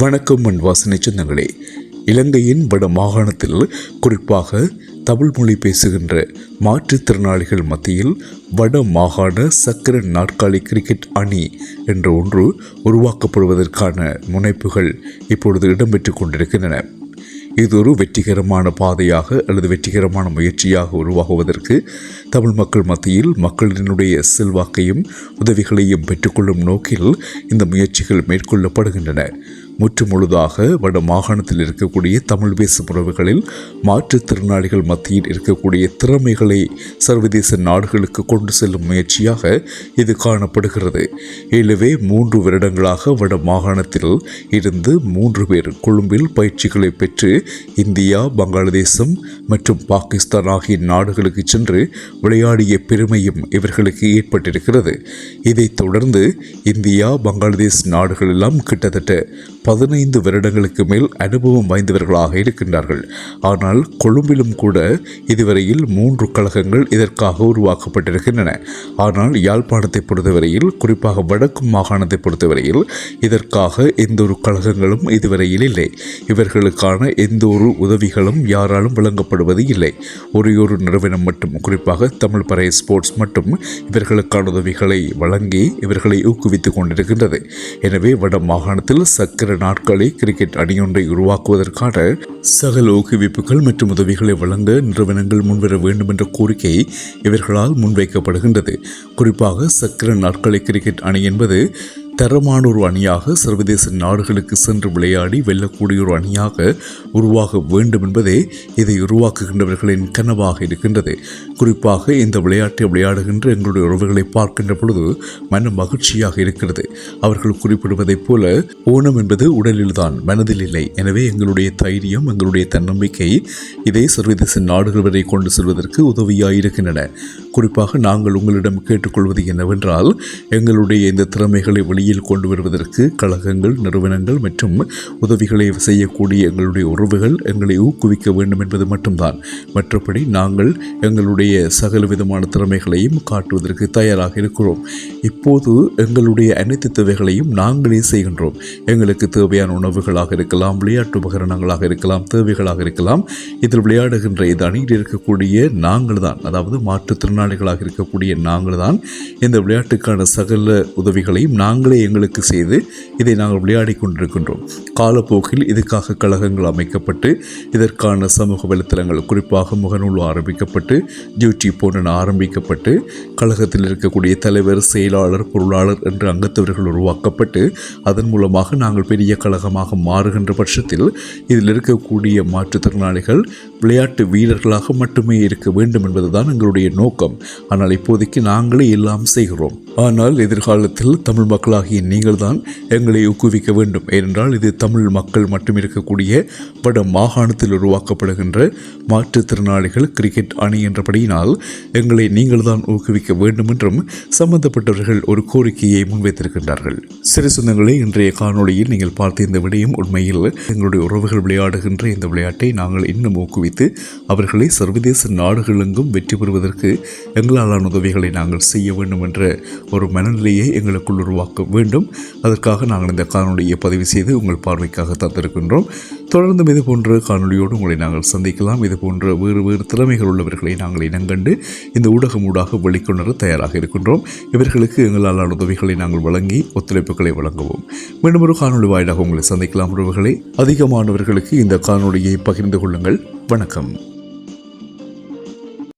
வணக்கம் மண் வாசனை சொந்தங்களே இலங்கையின் வட மாகாணத்தில் குறிப்பாக தமிழ் மொழி பேசுகின்ற மாற்றுத்திறனாளிகள் மத்தியில் வட மாகாண சக்கர நாற்காலி கிரிக்கெட் அணி என்ற ஒன்று உருவாக்கப்படுவதற்கான முனைப்புகள் இப்பொழுது இடம்பெற்று கொண்டிருக்கின்றன. இது ஒரு வெற்றிகரமான பாதையாக அல்லது வெற்றிகரமான முயற்சியாக உருவாகுவதற்கு தமிழ் மக்கள் மத்தியில் மக்களினுடைய செல்வாக்கையும் உதவிகளையும் பெற்றுக்கொள்ளும் நோக்கில் இந்த முயற்சிகள் மேற்கொள்ளப்படுகின்றன. முற்று முழுதாக வட மாகாணத்தில் இருக்கக்கூடிய தமிழ் பேசும் உறவுகளில் மாற்றுத்திறனாளிகள் மத்தியில் இருக்கக்கூடிய திறமைகளை சர்வதேச நாடுகளுக்கு கொண்டு செல்லும் முயற்சியாக இது காணப்படுகிறது. எனவே மூன்று வருடங்களாக வட மாகாணத்தில் இருந்து மூன்று பேர் கொழும்பில் பயிற்சிகளை பெற்று இந்தியா பங்களாதேசம் மற்றும் பாகிஸ்தான் ஆகிய நாடுகளுக்கு சென்று விளையாடிய பெருமையும் இவர்களுக்கு ஏற்பட்டிருக்கிறது. இதைத் தொடர்ந்து இந்தியா பங்களாதேஷ் நாடுகளெல்லாம் கிட்டத்தட்ட பதினைந்து வருடங்களுக்கு மேல் அனுபவம் வாய்ந்தவர்களாக இருக்கின்றார்கள். ஆனால் கொழும்பிலும் கூட இதுவரையில் மூன்று கழகங்கள் இதற்காக உருவாக்கப்பட்டிருக்கின்றன. ஆனால் யாழ்ப்பாணத்தை பொறுத்தவரையில் குறிப்பாக வடக்கு மாகாணத்தை பொறுத்தவரையில் இதற்காக எந்த ஒரு கழகங்களும் இதுவரையில் இல்லை. இவர்களுக்கான எந்த ஒரு உதவிகளும் யாராலும் வழங்கப்படுவது இல்லை. ஒரே ஒரு நிறுவனம் மட்டும் குறிப்பாக தமிழ் பறை ஸ்போர்ட்ஸ் மட்டும் இவர்களுக்கான உதவிகளை வழங்கி இவர்களை ஊக்குவித்துக் கொண்டிருக்கின்றது. எனவே வட மாகாணத்தில் சக்கர நாட்களே கிரிக்கெட் அணியொன்றை உருவாக்குவதற்கான சகல ஊக்குவிப்புகள் மற்றும் உதவிகளை வழங்க நிறுவனங்கள் முன்வர வேண்டும் என்ற கோரிக்கை இவர்களால் முன்வைக்கப்படுகின்றது. குறிப்பாக சக்கர நாட்களை கிரிக்கெட் அணி என்பது தரமான ஒரு அணியாக சர்வதேச நாடுகளுக்கு சென்று விளையாடி வெல்லக்கூடிய ஒரு அணியாக உருவாக வேண்டும் என்பதே இதை உருவாக்குகின்றவர்களின் கனவாக இருக்கின்றது. குறிப்பாக இந்த விளையாட்டை விளையாடுகின்ற எங்களுடைய உறவுகளை பார்க்கின்ற பொழுது மன மகிழ்ச்சியாக இருக்கிறது. அவர்கள் குறிப்பிடுவதைப் போல ஓணம் என்பது உடலில்தான் மனதில் இல்லை. எனவே எங்களுடைய தைரியம் எங்களுடைய தன்னம்பிக்கை இதை சர்வதேச நாடுகள் வரை கொண்டு செல்வதற்கு உதவியாக இருக்கின்றன குறிப்பாக நாங்கள் உங்களிடம் கேட்டுக்கொள்வது என்னவென்றால் எங்களுடைய இந்த திறமைகளை வழியில் கொண்டு வருவதற்கு கழகங்கள் நிறுவனங்கள் மற்றும் உதவிகளை செய்யக்கூடிய எங்களுடைய உறவுகள் எங்களை ஊக்குவிக்க வேண்டும் என்பது மட்டும்தான். மற்றபடி நாங்கள் எங்களுடைய சகல விதமான திறமைகளையும் காட்டுவதற்கு தயாராக இருக்கிறோம். இப்போது எங்களுடைய அனைத்து தேவைகளையும் நாங்களே செய்கின்றோம். எங்களுக்கு தேவையான உணவுகளாக இருக்கலாம் விளையாட்டு உபகரணங்களாக இருக்கலாம் தேவைகளாக இருக்கலாம். இதில் விளையாடுகின்ற இந்த அணியில் இருக்கக்கூடிய நாங்கள் தான் அதாவது மாற்றுத்திறனாளிகளாக இருக்கக்கூடிய நாங்கள் தான் இந்த விளையாட்டுக்கான சகல உதவிகளையும் நாங்களே எங்களுக்கு செய்து இதை நாங்கள் விளையாடி கொண்டிருக்கின்றோம். காலப்போக்கில் இதுக்காக கழகங்கள் அமைக்கப்பட்டு இதற்கான சமூக வலைத்தளங்கள் குறிப்பாக முகநூல் ஆரம்பிக்கப்பட்டு டியூட்டி போன்ற ஆரம்பிக்கப்பட்டு கழகத்தில் இருக்கக்கூடிய தலைவர் செயலாளர் பொருளாளர் என்று அங்கத்தவர்கள் உருவாக்கப்பட்டு அதன் மூலமாக நாங்கள் பெரிய கழகமாக மாறுகின்ற பட்சத்தில் இதில் இருக்கக்கூடிய மாற்றுத்திறனாளிகள் விளையாட்டு வீரர்களாக மட்டுமே இருக்க வேண்டும் என்பதுதான் எங்களுடைய நோக்கம். ஆனால் இப்போதைக்கு நாங்களே எல்லாம் செய்கிறோம். ஆனால் எதிர்காலத்தில் தமிழ் மக்களாக நீங்கள் தான் எங்களை ஊக்குவிக்க வேண்டும். ஏனென்றால் இது தமிழ் மக்கள் மட்டும் இருக்கக்கூடிய வட மாகாணத்தில் உருவாக்கப்படுகின்ற மாற்றுத்திறனாளிகள் கிரிக்கெட் அணி என்றபடியினால் எங்களை நீங்கள் தான் ஊக்குவிக்க வேண்டும் என்றும் சம்பந்தப்பட்டவர்கள் ஒரு கோரிக்கையை முன்வைத்திருக்கின்றார்கள். சிறு சொந்தங்களை இன்றைய காணொளியில் நீங்கள் பார்த்த இந்த விடயம் உண்மையில் எங்களுடைய உறவுகள் விளையாடுகின்ற இந்த விளையாட்டை நாங்கள் இன்னும் ஊக்குவித்து அவர்களை சர்வதேச நாடுகளெங்கும் வெற்றி பெறுவதற்கு எங்களாலான உதவிகளை நாங்கள் செய்ய வேண்டும் என்ற ஒரு மனநிலையை எங்களுக்குள் உருவாக்கும். வேண்டும். அதற்காக நாங்கள் இந்த காணொலியை பதிவு செய்து உங்கள் பார்வைக்காக தந்திருக்கின்றோம். தொடர்ந்தும் இது போன்ற காணொலியோடு உங்களை நாங்கள் சந்திக்கலாம். இது போன்ற வேறு வேறு திறமைகள் உள்ளவர்களை நாங்கள் இனங்கண்டு இந்த ஊடகம் ஊடாக வெளிக்கொணர தயாராக இருக்கின்றோம். இவர்களுக்கு எங்களாலான உதவிகளை நாங்கள் வழங்கி ஒத்துழைப்புகளை வழங்குவோம். மீண்டும் ஒரு காணொலி வாயிலாக உங்களை சந்திக்கலாம் உறவுகளை. அதிகமானவர்களுக்கு இந்த காணொலியை பகிர்ந்து கொள்ளுங்கள். வணக்கம்.